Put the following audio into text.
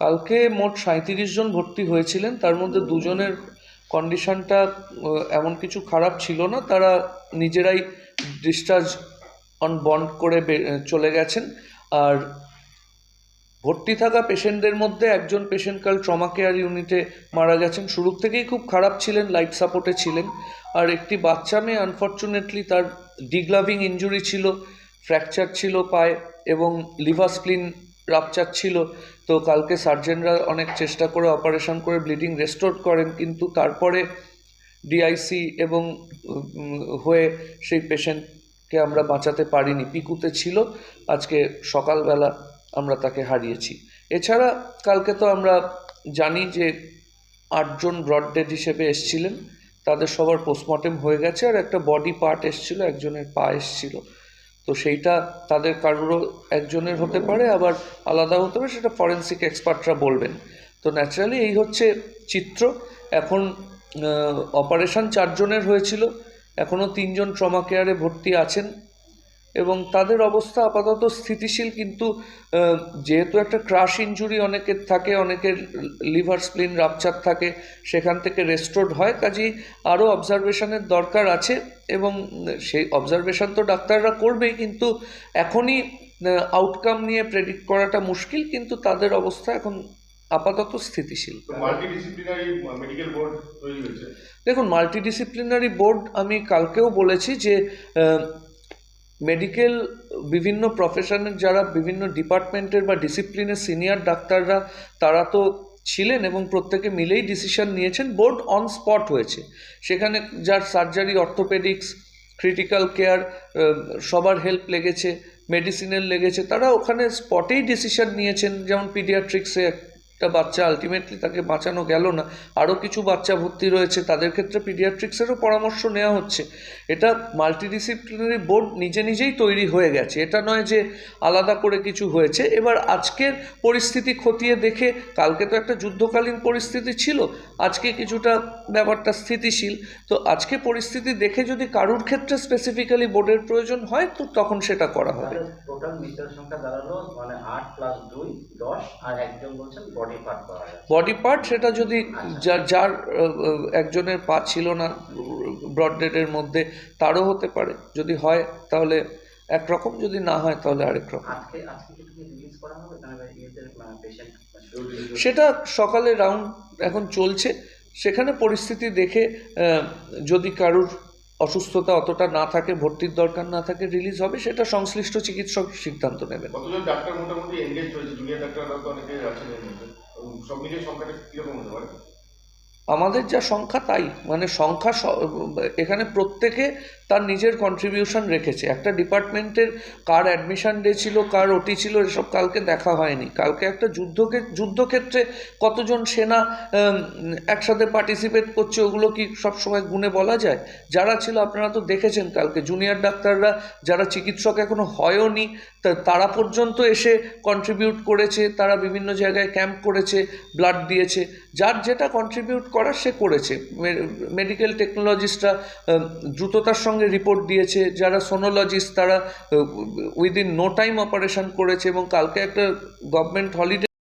কালকে মোট সাঁত্রিশ জন ভর্তি হয়েছিলেন। তার মধ্যে দুজনের কন্ডিশনটা এমন কিছু খারাপ ছিল না। তারা নিজেরাই ডিসচার্জ অন বন্ড করে চলে গেছেন। আর ভর্তি থাকা পেশেন্টদের মধ্যে একজন পেশেন্ট কাল ট্রমা কেয়ার ইউনিটে মারা গেছেন। শুরু থেকেই খুব খারাপ ছিলেন লাইফ সাপোর্টে ছিলেন। আর একটি বাচ্চা মেয়ে আনফর্চুনেটলি তার ডিগ্লাভিং ইঞ্জুরি ছিল। ফ্র্যাকচার ছিল পায়ে এবং লিভার স্প্লিন রাপচার ছিল। তো কালকে সার্জেনরা অনেক চেষ্টা করে অপারেশন করে ব্লিডিং রেস্টোর করেন, কিন্তু তারপরে ডিআইসি এবং হয়ে সেই পেশেন্টকে আমরা বাঁচাতে পারিনি। পিকুতে ছিল। আজকে সকালবেলা আমরা তাকে হারিয়েছি। এছাড়া কালকে তো আমরা জানি যে আটজন ব্রড ডেড হিসেবে এসছিলেন। তাদের সবার পোস্টমর্টেম হয়ে গেছে আর একটা বডি পার্ট এসছিল, একজনের পা এসছিল। তো সেইটা তাদের কারোরও একজনের হতে পারে, আবার আলাদা হতে পারে, সেটা ফরেন্সিক এক্সপার্টরা বলবেন। তো ন্যাচারালি এই হচ্ছে চিত্র। এখন অপারেশন চারজনের হয়েছিল। এখনও তিনজন ট্রমা কেয়ারে ভর্তি আছেন। এবং তাদের অবস্থা আপাতত স্থিতিশীল কিন্তু যেহেতু একটা ক্রাশ ইঞ্জুরি অনেকের থাকে অনেকের লিভার স্প্লিন রাপচার থাকে সেখান থেকে রেস্টোর্ড হয় কাজেই আরও অবজারভেশনের দরকার আছে এবং সেই অবজারভেশন তো ডাক্তাররা করবেই কিন্তু এখনই আউটকাম নিয়ে প্রেডিক্ট করাটা মুশকিল কিন্তু তাদের অবস্থা এখন আপাতত স্থিতিশীল। দেখুন মাল্টিডিসিপ্লিনারি বোর্ড আমি কালকেও বলেছি যে মেডিকেল বিভিন্ন প্রফেশনের যারা বিভিন্ন ডিপার্টমেন্টের বা ডিসিপ্লিনের সিনিয়র ডাক্তাররা, তারা তো ছিলেন এবং প্রত্যেকে মিলেই ডিসিশন নিয়েছেন বোর্ড অন স্পট হয়েছে। সেখানে যার সার্জারি অর্থোপেডিক্স ক্রিটিক্যাল কেয়ার সবার হেল্প লেগেছে মেডিসিনের লেগেছে, তারা ওখানে স্পটেই ডিসিশন নিয়েছেন, যেমন পিডিয়াট্রিক্সে একটা বাচ্চা আলটিমেটলি তাকে বাঁচানো গেল না। আরও কিছু বাচ্চা ভর্তি রয়েছে, তাদের ক্ষেত্রে পিডিয়াট্রিক্সেরও পরামর্শ নেওয়া হচ্ছে। এটা মাল্টিডিসিপ্লিনারি বোর্ড নিজে নিজেই তৈরি হয়ে গেছে। এটা নয় যে আলাদা করে কিছু হয়েছে। এবার আজকের পরিস্থিতি খতিয়ে দেখে, কালকে তো একটা যুদ্ধকালীন পরিস্থিতি ছিল, আজকে কিছুটা ব্যাপারটা স্থিতিশীল। তো আজকে পরিস্থিতি দেখে যদি কারুর ক্ষেত্রে স্পেসিফিক্যালি বোর্ডের প্রয়োজন হয়, তো তখন সেটা করা হবে। টোটাল মৃতের সংখ্যা দাঁড়াল মানে আট প্লাস দুই, দশ, আর একজন বলছেন বডি পার্ট সেটা যদি যার যার আহ, একজনের পা ছিল না ব্রডডেডের মধ্যে তারও হতে পারে। যদি হয় তাহলে একরকম যদি না হয় তাহলে আরেক রকম। সেটা সকালে রাউন্ড এখন চলছে। সেখানে পরিস্থিতি দেখে যদি কারুর অসুস্থতা অতটা না থাকে, ভর্তির দরকার না থাকে রিলিজ হবে, সেটা সংশ্লিষ্ট চিকিৎসক সিদ্ধান্ত নেবেন। ডাক্তার মোটামুটি এনগেজ জুনিয়র ডাক্তাররা তো অনেকে আছেন সব মিলিয়ে সংখ্যাটা কীরকম হতে পারে? আমাদের যা সংখ্যা তাই। মানে সংখ্যা এখানে প্রত্যেকে তার নিজের কন্ট্রিবিউশন রেখেছে। একটা ডিপার্টমেন্টের কার অ্যাডমিশন ডে ছিল, কার ওটি ছিল, এসব কালকে দেখা হয়নি। কালকে একটা যুদ্ধকে, যুদ্ধক্ষেত্রে কতজন সেনা একসাথে পার্টিসিপেট করছে, ওগুলো কি সব সময় গুণে বলা যায়? যারা ছিল, আপনারা তো দেখেছেন কালকে জুনিয়র ডাক্তাররা, যারা চিকিৎসক এখনও হয়ওনি তারা পর্যন্ত এসে কন্ট্রিবিউট করেছে, তারা বিভিন্ন জায়গায় ক্যাম্প করেছে ব্লাড দিয়েছে। যার যেটা কন্ট্রিবিউট করার সে করেছে। মেডিকেল টেকনোলজিস্টরা দ্রুততার সঙ্গে রিপোর্ট দিয়েছে। যারা সোনোলজিস্ট তারা উইদিন নো টাইম অপারেশন করেছে এবং কালকে একটা গভর্নমেন্ট হলিডে